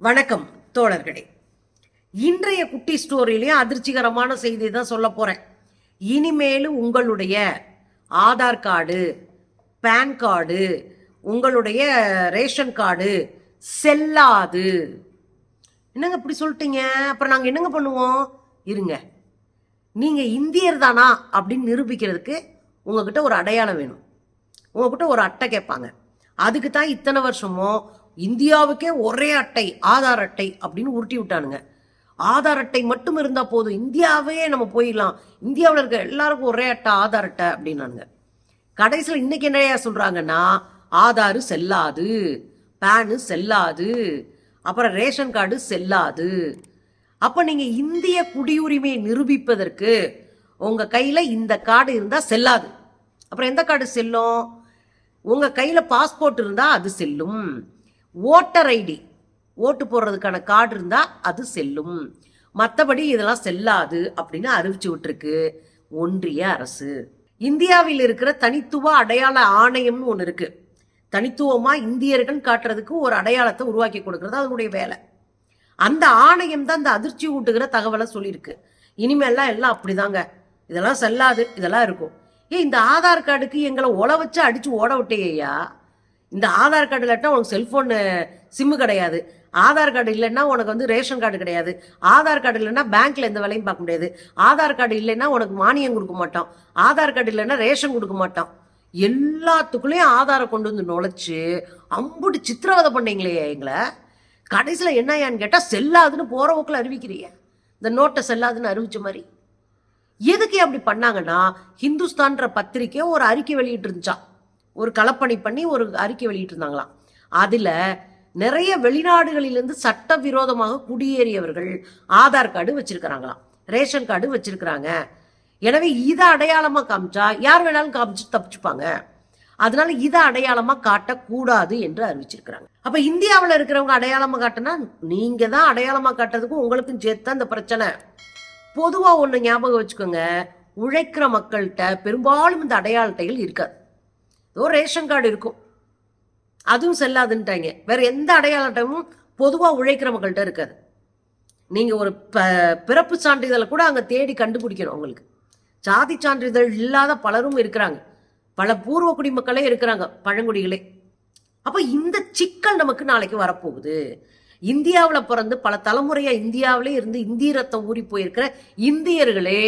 வணக்கம் தோழர்களே. இன்றைய குட்டி ஸ்டோரியிலையும் அதிர்ச்சிகரமான செய்தி தான் சொல்ல போகிறேன் இனிமேலும் உங்களுடைய ஆதார் கார்டு பேன் கார்டு உங்களுடைய ரேஷன் கார்டு செல்லாது. என்னங்க இப்படி சொல்லிட்டீங்க? அப்புறம் நாங்கள் என்னங்க பண்ணுவோம்? இருங்க. நீங்கள் இந்தியர் தானா அப்படின்னு நிரூபிக்கிறதுக்கு உங்ககிட்ட ஒரு அடையாளம் வேணும். உங்ககிட்ட ஒரு அட்டை கேட்பாங்க. அதுக்கு தான் இத்தனை வருஷமும் இந்தியாவுக்கே ஒரே அட்டை ஆதார் அட்டை அப்படின்னு உருட்டி விட்டானுங்க. ஆதார் அட்டை மட்டும் இருந்தால் போதும். இந்தியாவே நம்ம போயிடலாம். இந்தியாவில் இருக்க எல்லாருக்கும் ஒரே அட்டை ஆதார் அட்டை அப்படின்னானுங்க. கடைசியில் இன்னைக்கு என்னையா சொல்கிறாங்கன்னா ஆதாரு செல்லாது பேனு செல்லாது அப்புறம் ரேஷன் கார்டு செல்லாது. அப்போ நீங்கள் இந்திய குடியுரிமையை நிரூபிப்பதற்கு உங்கள் கையில் இந்த கார்டு இருந்தால் செல்லாது. அப்புறம் எந்த கார்டு செல்லும்? உங்கள் கையில் பாஸ்போர்ட் இருந்தால் அது செல்லும். ஓட்டர் ஐடி ஓட்டு போடுறதுக்கான கார்டு இருந்தால் அது செல்லும். மற்றபடி இதெல்லாம் செல்லாது அப்படின்னு அறிவிச்சு விட்டுருக்கு ஒன்றிய அரசு. இந்தியாவில் இருக்கிற தனித்துவ அடையாள ஆணையம்னு ஒன்று இருக்கு. தனித்துவமாக இந்தியர்கள் காட்டுறதுக்கு ஒரு அடையாளத்தை உருவாக்கி கொடுக்கறது அதனுடைய வேலை. அந்த ஆணையம் தான் அந்த அதிர்ச்சி ஊட்டுகிற தகவலை சொல்லியிருக்கு. இனிமேல்லாம் எல்லாம் அப்படிதாங்க. இதெல்லாம் செல்லாது இதெல்லாம் இருக்கும். ஏ இந்த ஆதார் கார்டுக்கு எங்களை ஒல வச்சு அடிச்சு ஓட விட்டேயா இந்த ஆதார் கார்டு இல்லாட்டா உனக்கு செல்ஃபோனு சிம்மு கிடையாது. ஆதார் கார்டு இல்லைன்னா உனக்கு வந்து ரேஷன் கார்டு கிடையாது. ஆதார் கார்டு இல்லைன்னா பேங்க்ல எந்த வேலையும் பார்க்க முடியாது. ஆதார் கார்டு இல்லைன்னா உனக்கு மானியம் கொடுக்க மாட்டோம். ஆதார் கார்டு இல்லைன்னா ரேஷன் கொடுக்க மாட்டோம். எல்லாத்துக்குள்ளேயும் ஆதாரம் கொண்டு வந்து நுழைச்சு அம்புட்டு சித்திரவதை பண்ணீங்களே எங்களை. கடைசியில் என்னையான்னு கேட்டால் செல்லாதுன்னு போகிற போக்கில் அறிவிக்கிறிய. இந்த நோட்டை செல்லாதுன்னு அறிவிச்ச மாதிரி. எதுக்கு அப்படி பண்ணாங்கன்னா ஹிந்துஸ்தான்ற பத்திரிக்கை ஒரு அறிக்கை வெளியிட்டு இருந்துச்சான் ஒரு களப்பணி பண்ணி ஒரு அறிக்கை வெளியிட்டு இருந்தாங்களாம் அதில் நிறைய வெளிநாடுகளிலிருந்து சட்டவிரோதமாக குடியேறியவர்கள் ஆதார் கார்டு வச்சிருக்கிறாங்களாம். ரேஷன் கார்டு வச்சிருக்கிறாங்க. எனவே இதை அடையாளமாக காமிச்சா யார் வேணாலும் காமிச்சு தப்பிச்சுப்பாங்க. அதனால இதை அடையாளமாக காட்டக்கூடாது என்று அறிவிச்சிருக்கிறாங்க. அப்போ இந்தியாவில் இருக்கிறவங்க அடையாளமாக காட்டினா நீங்கள் தான் அடையாளமாக காட்டுறதுக்கும் உங்களுக்கும் சேர்த்து அந்த பிரச்சனை. பொதுவாக ஒன்று ஞாபகம் வச்சுக்கோங்க. உழைக்கிற மக்கள்கிட்ட பெரும்பாலும் இந்த அடையாளத்தைகள் இருக்காது. ஏதோ ரேஷன் கார்டு இருக்கும். அதுவும் செல்லாதுன்ட்டாங்க. வேற எந்த அடையாள அட்டையும் பொதுவாக உழைக்கிற மக்கள்கிட்ட இருக்காது. நீங்கள் ஒரு ப பிறப்பு சான்றிதழை கூட அங்கே தேடி கண்டுபிடிக்கணும் உங்களுக்கு சாதி சான்றிதழ் இல்லாத பலரும் இருக்கிறாங்க. பல பூர்வ குடிமக்களே இருக்கிறாங்க பழங்குடிகளே. அப்போ இந்த சிக்கல் நமக்கு நாளைக்கு வரப்போகுது. இந்தியாவில் பிறந்து பல தலைமுறையாக இந்தியாவிலே இருந்து இந்திய ரத்தம் ஊறி போயிருக்கிற இந்தியர்களே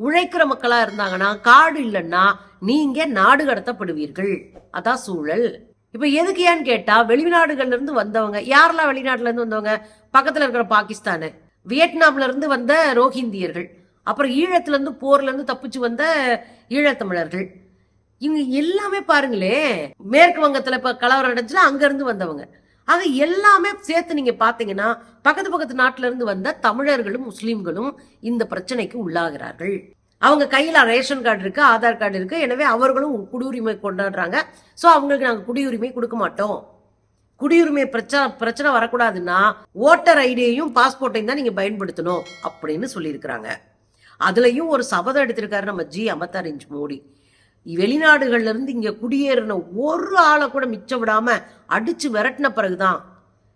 உழைக்கிற மக்களா இருந்தாங்கன்னா காடு இல்லைன்னா நீங்க நாடு கடத்தப்படுவீர்கள். அதான் சூழல். இப்போ எதுக்கு ஏன்னு கேட்டால் வெளிநாடுகள்ல இருந்து வந்தவங்க யாரெல்லாம் வெளிநாட்டுல இருந்து வந்தவங்க? பக்கத்தில் இருக்கிற பாகிஸ்தானு. வியட்நாம்ல இருந்து வந்த ரோஹிந்தியர்கள். அப்புறம் ஈழத்துல இருந்து போர்ல இருந்து தப்பிச்சு வந்த ஈழத்தமிழர்கள் இவங்க எல்லாமே பாருங்களே மேற்கு வங்கத்துல இப்ப கலவரம் நடந்துச்சுல அங்க இருந்து வந்தவங்க. ஆக எல்லாமே சேர்த்து நீங்க பாத்தீங்கன்னா பக்கத்து பக்கத்து நாட்டுல இருந்து வந்த தமிழர்களும் முஸ்லீம்களும் இந்த பிரச்சனைக்கு உள்ளாகிறார்கள். அவங்க கையில ரேஷன் கார்டு இருக்கு ஆதார் கார்டு இருக்கு. எனவே அவர்களும் குடியுரிமை கொண்டாடுறாங்க. ஸோ அவங்களுக்கு நாங்கள் குடியுரிமை கொடுக்க மாட்டோம். குடியுரிமை பிரச்சனை பிரச்சனை வரக்கூடாதுன்னா ஓட்டர் ஐடியையும் பாஸ்போர்ட்டையும் தான் நீங்க பயன்படுத்தணும் அப்படின்னு சொல்லியிருக்கிறாங்க. அதுலயும் ஒரு சபதம் எடுத்திருக்காரு நம்ம ஜி. அம்பத்தார் மோடி. வெளிநாடுகள்ல இருந்து இங்க குடியேறின ஒரு ஆளை கூட மிச்சம் விடாம அடிச்சு விரட்டின பிறகுதான்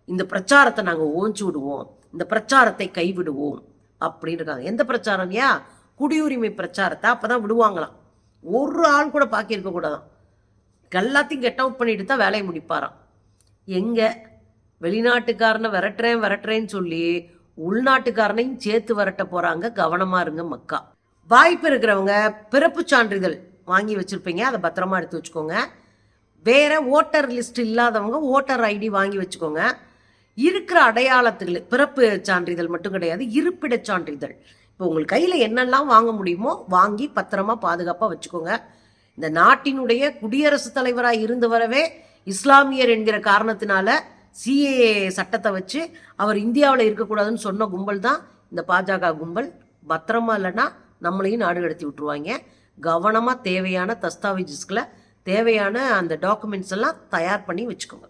இந்த பிரச்சாரத்தை நாங்க ஓஞ்சு விடுவோம். இந்த பிரச்சாரத்தை கைவிடுவோம் அப்படின்னு இருக்காங்க. எந்த பிரச்சாரம் இல்லையா குடியுரிமை பிரச்சாரத்தை அப்பதான் விடுவாங்களாம். ஒரு ஆள் கூட பாக்கி இருக்க கூடாதான். எல்லாத்தையும் கெட் அவுட் பண்ணிட்டு தான் வேலையை முடிப்பாராம். எங்க? வெளிநாட்டுக்காரனை விரட்டுறேன் விரட்டுறேன்னு சொல்லி உள்நாட்டுக்காரனையும் சேர்த்து விரட்ட போறாங்க கவனமா இருங்க மக்கா. வாய்ப்பு இருக்கிறவங்க பிறப்பு சான்றிதழ் வாங்கி வச்சுருப்பீங்க. அதை பத்திரமா எடுத்து வச்சுக்கோங்க. வேறு ஓட்டர் லிஸ்ட் இல்லாதவங்க ஓட்டர் ஐடி வாங்கி வச்சுக்கோங்க. இருக்கிற அடையாளத்துக்கு பிறப்பு சான்றிதழ் மட்டும் கிடையாது இருப்பிட சான்றிதழ். இப்போ உங்கள் கையில் என்னெல்லாம் வாங்க முடியுமோ வாங்கி பத்திரமா பாதுகாப்பாக வச்சுக்கோங்க. இந்த நாட்டினுடைய குடியரசுத் தலைவராக இருந்து வரவே இஸ்லாமியர் என்கிற காரணத்தினால சிஏ சட்டத்தை வச்சு அவர் இந்தியாவில் இருக்கக்கூடாதுன்னு சொன்ன கும்பல் தான் இந்த பாஜக கும்பல். பத்திரமா இல்லைன்னா நம்மளையும் நாடு கடத்தி விட்டுருவாங்க. கவனமாக தேவையான தஸ்தாவேஜஸ்களை தேவையான அந்த டாக்குமெண்ட்ஸ் எல்லாம் தயார் பண்ணி வச்சுக்கோங்க.